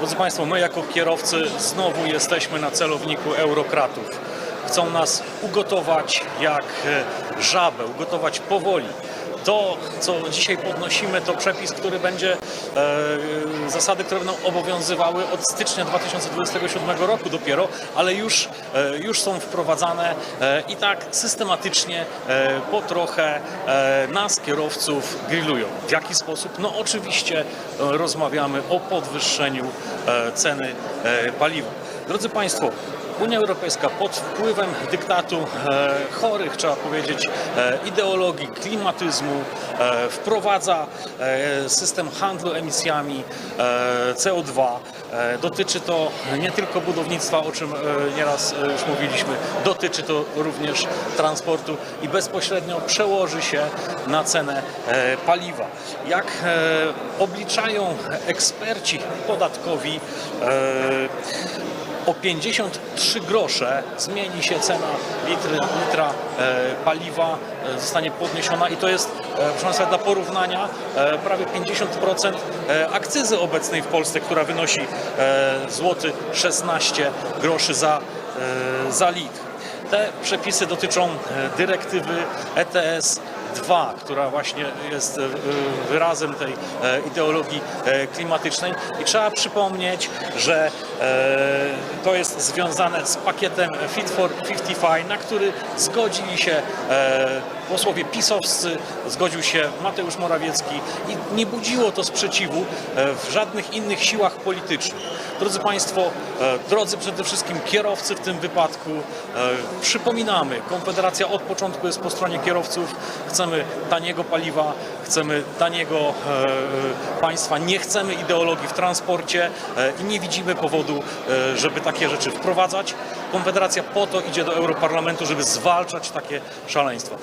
Drodzy Państwo, my jako kierowcy znowu jesteśmy na celowniku eurokratów. Chcą nas ugotować jak e, żabę, ugotować powoli. To, co dzisiaj podnosimy, to przepis, który będzie, e, zasady, które będą obowiązywały od stycznia 2027 roku dopiero, ale już, e, już są wprowadzane e, i tak systematycznie, e, po trochę e, nas, kierowców, grillują. W jaki sposób? No oczywiście e, rozmawiamy o podwyższeniu e, ceny e, paliwa. Drodzy Państwo, Unia Europejska pod wpływem dyktatu e, chorych, trzeba powiedzieć, e, ideologii, klimatyzmu e, wprowadza e, system handlu emisjami e, CO2. E, dotyczy to nie tylko budownictwa, o czym e, nieraz e, już mówiliśmy, dotyczy to również transportu i bezpośrednio przełoży się na cenę e, paliwa. Jak e, obliczają eksperci podatkowi, e, o 53 grosze zmieni się cena litry, litra e, paliwa, e, zostanie podniesiona i to jest, e, proszę Państwa, dla porównania prawie 50% e, akcyzy obecnej w Polsce, która wynosi złoty 16 groszy za, za litr. Te przepisy dotyczą dyrektywy ETS 2, która właśnie jest wyrazem tej ideologii klimatycznej. I trzeba przypomnieć, że to jest związane z pakietem Fit for 55, na który zgodzili się e, posłowie pisowscy, zgodził się Mateusz Morawiecki i nie budziło to sprzeciwu e, w żadnych innych siłach politycznych. Drodzy Państwo, e, drodzy przede wszystkim kierowcy w tym wypadku, przypominamy, Konfederacja od początku jest po stronie kierowców. Chcemy taniego paliwa, chcemy taniego państwa, nie chcemy ideologii w transporcie i nie widzimy powodu, żeby takie rzeczy wprowadzać. Konfederacja po to idzie do Europarlamentu, żeby zwalczać takie szaleństwa.